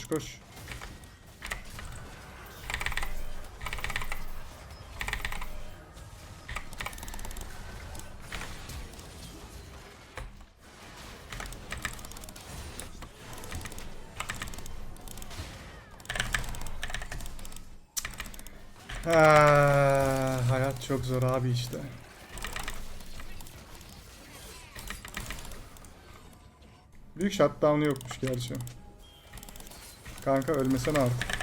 Koş koş. Ha, hayat çok zor abi işte. Büyük shutdown'u yokmuş gerçi. Kanka ölmesene artık.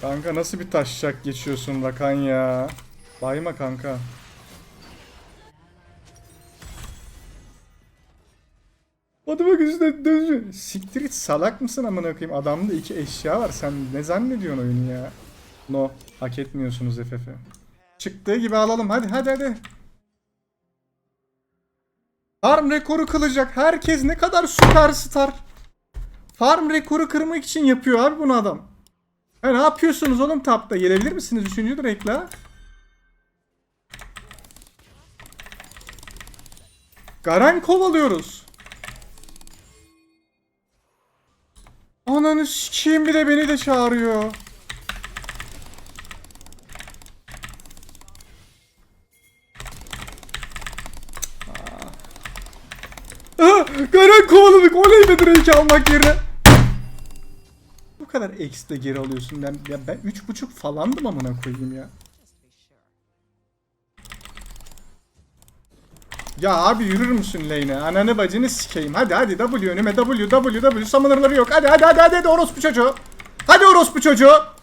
Kanka nasıl bir taşacak geçiyorsun Rakan ya? Bayma kanka. Adama gözüne dözü. Siktir git salak mısın amına koyayım? Adamda iki eşya var. Sen ne zannediyorsun oyunu ya? No. Hak etmiyorsunuz FF. Çıktığı gibi alalım. Hadi hadi hadi. Farm rekoru kılacak. Herkes ne kadar süperstar. Farm rekoru kırmak için yapıyor abi bunu adam. Ha, ne yapıyorsunuz oğlum tapta? Gelebilir misiniz? Üçüncü direkla. Garen kovalıyoruz. Ananı sikeyim bir de beni de çağırıyor. Ah, Garen kovaladık. Oley be Drake'i almak yerine. Bu kadar de geri alıyorsun. Ben, ya ben 3.5 falandım amına koyayım ya. Ya abi yürür müsün lane'e? Ananı bacını sikeyim. Hadi hadi W önüme W W W summoner'ları yok. Hadi hadi hadi hadi, hadi orospu çocuğu. Hadi orospu çocuğu.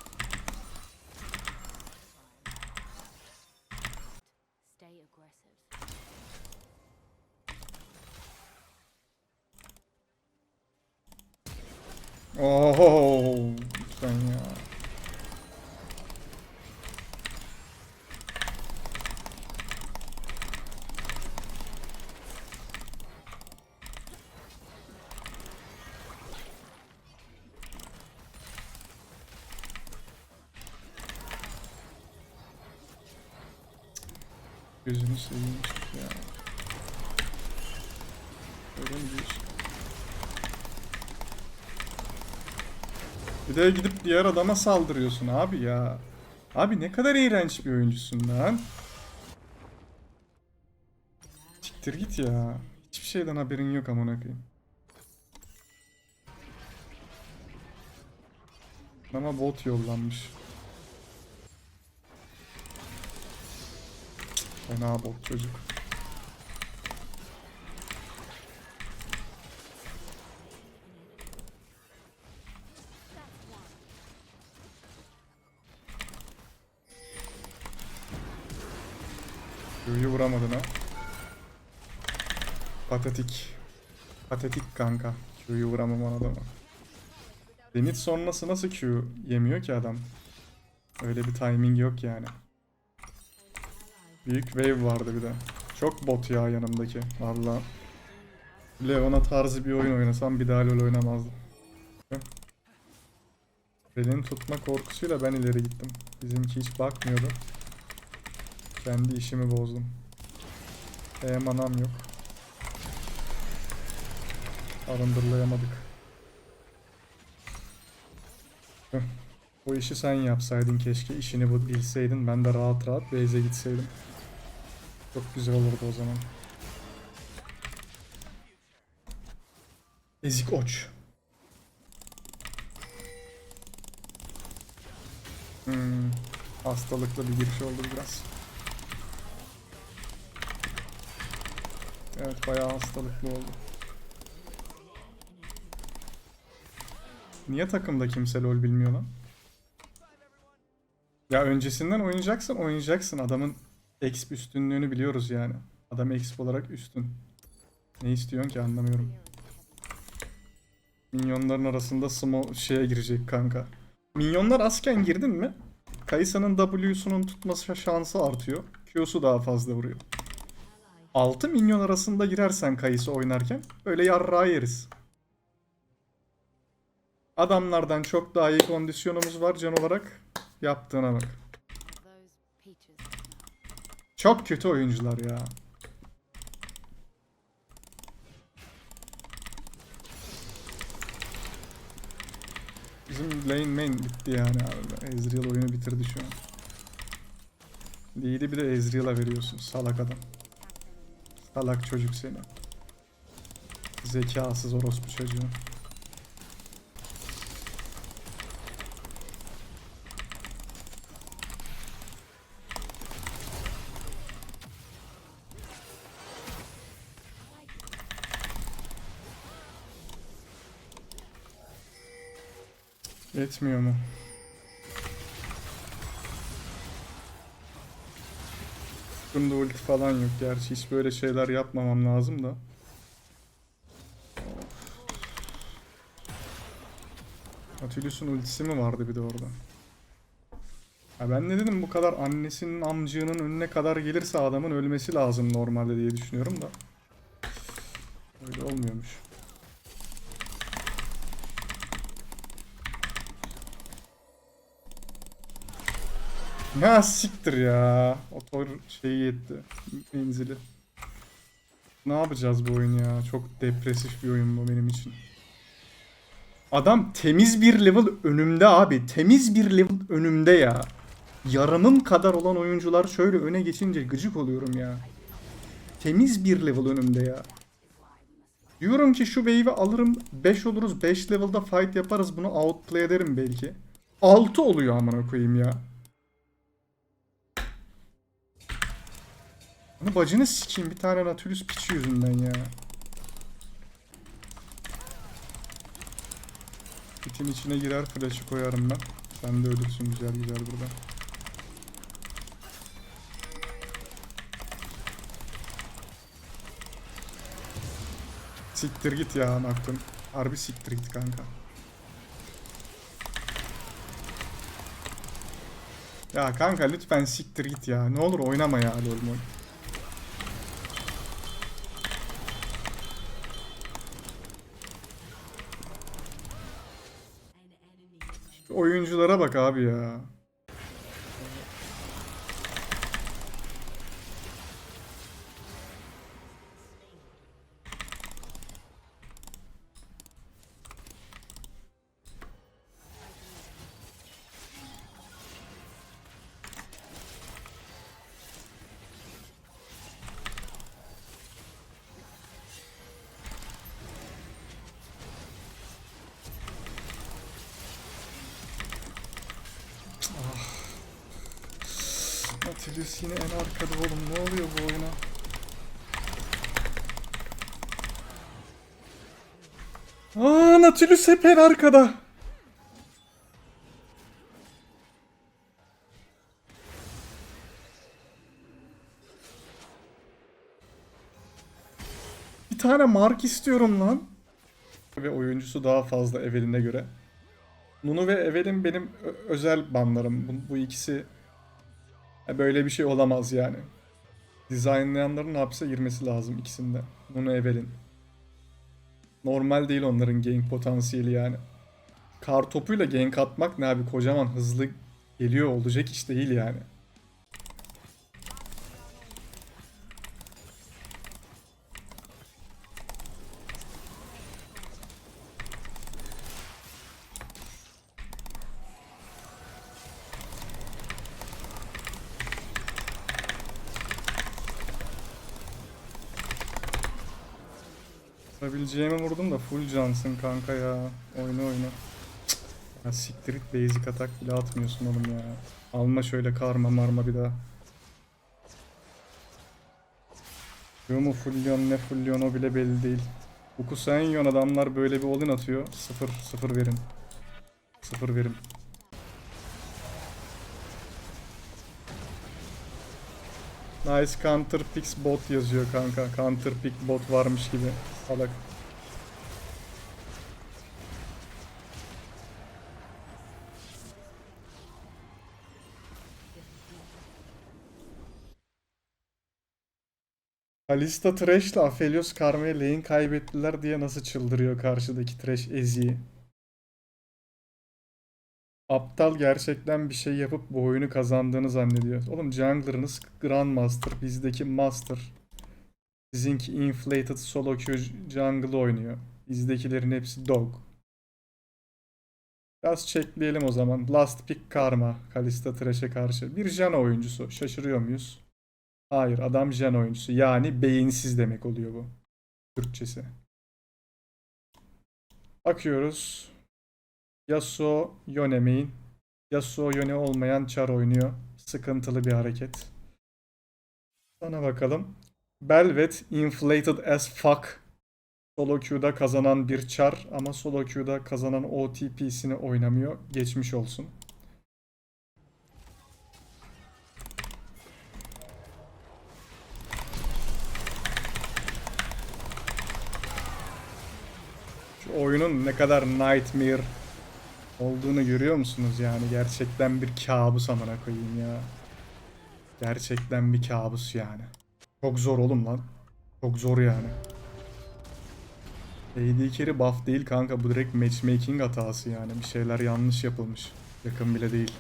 Oho lütfen ya. Gözünü seveyim ya. Öyle diyorsun? Bir de gidip diğer adama saldırıyorsun abi ya. Abi ne kadar iğrenç bir oyuncusun lan. Siktir git ya. Hiçbir şeyden haberin yok amına koyayım. Ama bot yollanmış. Fena bot çocuk. Q'yu vuramadın ha. Patetik. Patetik kanka. Q'yu vuramam adama. Zenit sonrası nasıl Q yemiyor ki adam? Öyle bir timing yok yani. Büyük wave vardı bir de. Çok bot ya yanımdaki. Valla. Leona tarzı bir oyun oynasam bir daha LoL oynamazdım. Belini tutma korkusuyla ben ileri gittim. Bizimki hiç bakmıyordu. Kendi işimi bozdum. E manam yok. Arındırlayamadık. Bu işi sen yapsaydın keşke. işini bu bilseydin. Ben de rahat rahat base'e gitseydim. Çok güzel olurdu o zaman. Ezik oç. Hmm, hastalıklı bir giriş oldu biraz. Evet bayağı hastalıklı oldu. Niye takımda kimse LoL bilmiyor lan? Ya öncesinden oynayacaksın oynayacaksın. Adamın exp üstünlüğünü biliyoruz yani. Adam exp olarak üstün. Ne istiyorsun ki anlamıyorum. Minyonların arasında smo şeye girecek kanka. Minyonlar azken girdin mi? Kayısa'nın W'sunun tutması şansı artıyor. Q'su daha fazla vuruyor. 6 milyon arasında girersen kayısı oynarken öyle yarra yeriz. Adamlardan çok daha iyi kondisyonumuz var can olarak. Yaptığına bak. Çok kötü oyuncular ya. Bizim lane main bitti yani abi. Ezreal oyunu bitirdi şu an. Lead'i bir de Ezreal'a veriyorsun salak adam. Salak çocuk seni. Zekasız orospu çocuğu. Yetmiyor mu? Bunda ulti falan yok. Gerçi hiç böyle şeyler yapmamam lazım da. Atilus'un ultisi mi vardı bir de orada? Ha ben ne dedim bu kadar annesinin amcığının önüne kadar gelirse adamın ölmesi lazım normalde diye düşünüyorum da. Öyle olmuyormuş. Ya siktir ya. Otor şeyi yetti. Menzili. Ne yapacağız bu oyun ya? Çok depresif bir oyun bu benim için. Adam temiz bir level önümde abi. Temiz bir level önümde ya. Yarımım kadar olan oyuncular şöyle öne geçince gıcık oluyorum ya. Temiz bir level önümde ya. Diyorum ki şu wave'i alırım 5 oluruz 5 level'da fight yaparız bunu outplay ederim belki. 6 oluyor amına koyayım ya. Bunu bacını sikeyim bir tane Nautilus piçi yüzünden ya. Pitin içine girer flash'ı koyarım ben. Sen de ölürsün güzel güzel burada. Siktir git ya Naktun. Harbi siktir git kanka. Ya kanka lütfen siktir git ya. Ne olur oynama ya lol oyunculara bak abi ya. Nautilus yine en arkada oğlum. Ne oluyor bu oyuna? Aa Nautilus hep en arkada. Bir tane mark istiyorum lan. Ve oyuncusu daha fazla Evelyn'e göre. Nunu ve Evelyn benim özel banlarım. Bu, bu ikisi ya böyle bir şey olamaz yani. Dizaynlayanların hapse girmesi lazım ikisinde. Nunu Evelyn. Normal değil onların gank potansiyeli yani. Kar topuyla gank atmak ne abi kocaman hızlı geliyor olacak iş değil yani. Vurabileceğimi vurdum da full cansın kanka ya. Oyna oyna. Cık. Ya siktir it basic atak bile atmıyorsun oğlum ya. Alma şöyle karma marma bir daha. Yo mu fullyon ne fullyon o bile belli değil. Ukusenyon adamlar böyle bir olin atıyor. Sıfır sıfır verin. Sıfır verin. Nice counter picks bot yazıyor kanka. Counter pick bot varmış gibi. Salak. Kalista Thresh'le Aphelios Karma'ya lane kaybettiler diye nasıl çıldırıyor karşıdaki Thresh eziği. Aptal gerçekten bir şey yapıp bu oyunu kazandığını zannediyor. Oğlum jungler'ınız Grandmaster, bizdeki Master. Sizinki Inflated Solo Queue Jungle oynuyor. Bizdekilerin hepsi Dog. Biraz çekleyelim o zaman. Last Pick Karma. Kalista Thresh'e karşı. Bir Jen oyuncusu. Şaşırıyor muyuz? Hayır adam Jen oyuncusu. Yani beyinsiz demek oluyor bu. Türkçesi. Bakıyoruz. Yasuo Yone main. Yasuo Yone olmayan Char oynuyor. Sıkıntılı bir hareket. Sana bakalım. Belvet inflated as fuck. Solo queue'da kazanan bir Char ama solo queue'da kazanan OTP'sini oynamıyor. Geçmiş olsun. Şu oyunun ne kadar nightmare olduğunu görüyor musunuz yani? Gerçekten bir kabus amına koyayım ya. Gerçekten bir kabus yani. Çok zor oğlum lan. Çok zor yani. AD carry buff değil kanka bu direkt matchmaking hatası yani. Bir şeyler yanlış yapılmış. Yakın bile değil.